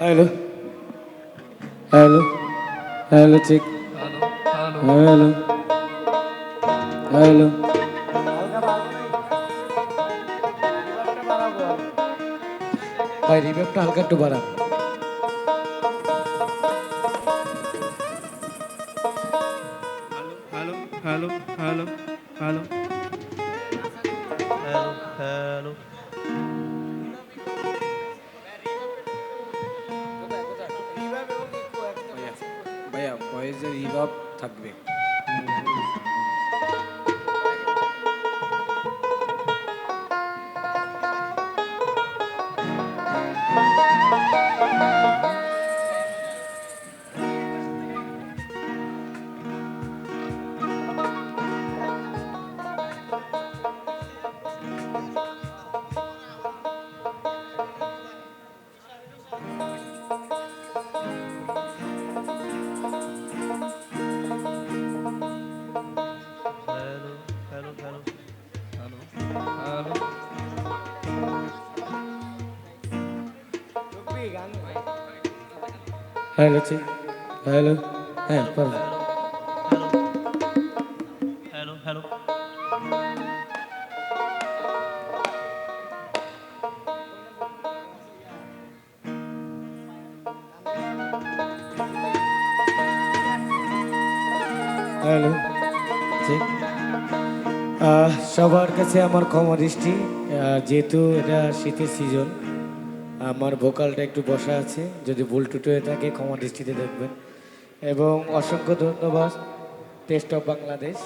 Hello hello hello check hello hello ভাই রিভাবটা হালকা একটু বাড়ান। রিভাব থাকবে। হ্যালো হ্যালো হ্যাঁ হ্যালো হ্যালো। হ্যালো ঠিক সবার কাছে আমার ক্ষমা দৃষ্টি। যেহেতু এটা শীতের সিজন আমার ভোকালটা একটু বসা আছে, যদি ভুল টুটো হয়ে থাকে ক্ষমা দৃষ্টিতে দেখবেন। এবং অসংখ্য ধন্যবাদ টেস্ট অফ বাংলাদেশ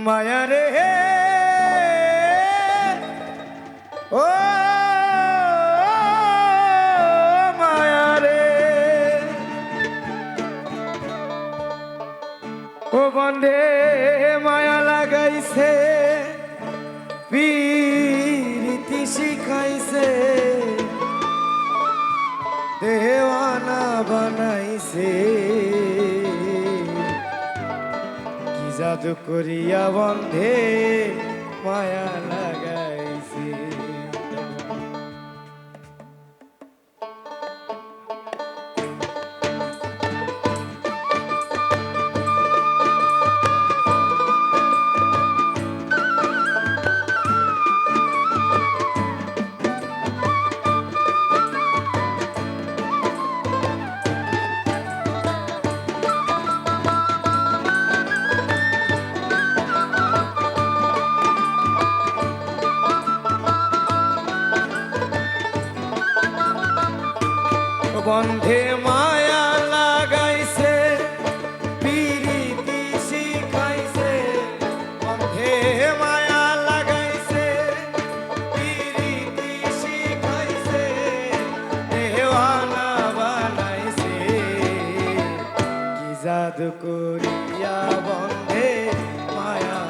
উম, মায়া রে ও মায়া রে ও বন্ধে মায়া লাগাইছে প্রীতি শিখাইছে দেওয়ানা বানাইছে। জাদু করিয়া বন্ধে মায়া লাগাইছে জাদু করিয়া বন্ধে মায়া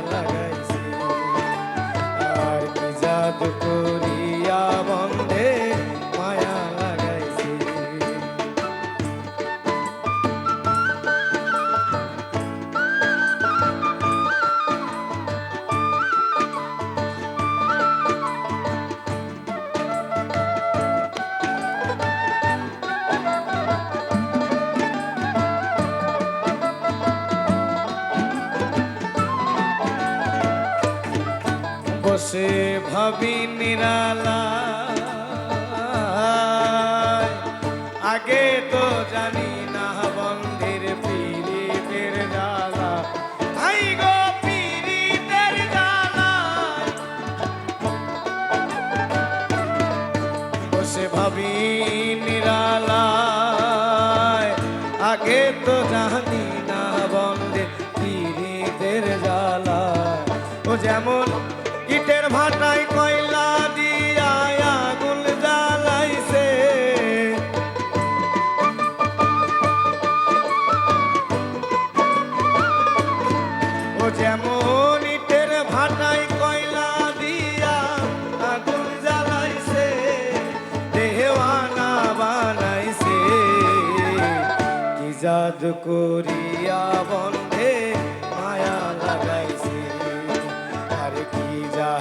বসে ভাবি নিরালা। আগে তো জানি না বন্ধের পীড়িতের জ্বালা। আই গো পীড়িতের জ্বালা। বসে ভাবি নিরালায় আগে তো জানি না বন্ধে পীড়িতের জ্বালা। ও যেমন ভাটায় কয়লা দিয়া আগুন জ্বালাইছে। ও যেমন ইটের ভাটায় কয়লা দিয়া আগুন জ্বালাইছে দেওয়ানা বানাইছে। কি জাদু করিয়া বন্ধে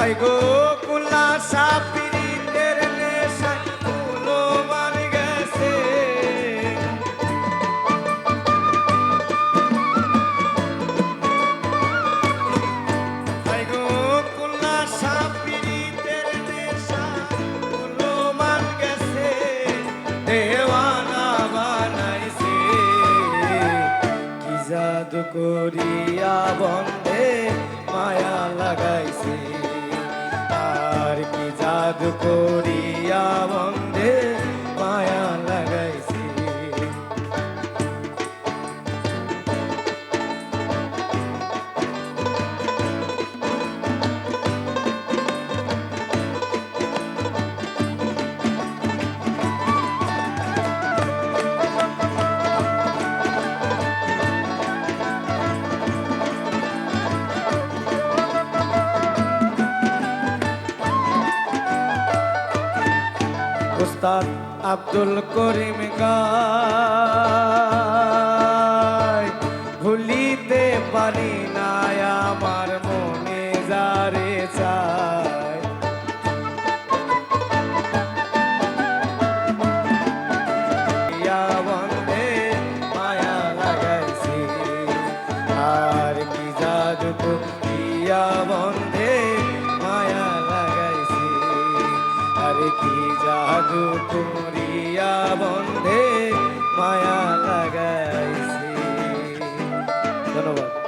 হাই গো কুলা সাপিরিতের নেশায় কুলো মান গেছে। হাই গো কুলা সাপিরিতের নেশায় কুলো মান গেছে। দেওয়ানা বানাইছে। কি জাদু করিয়া বন্ধে মায়া লাগাইছে। কি জাদু করিয়া উস্তাদ আব্দুল করিম গায়। ভুলিতে পারি না আমার মনে যারে চায়। বন্ধে মায়া লাগাইছি। আর কি জাদু ইয়া বন্ধে কি জাদু করিয়া বন্ধে মায়া লাগাইছি। ধন্যবাদ।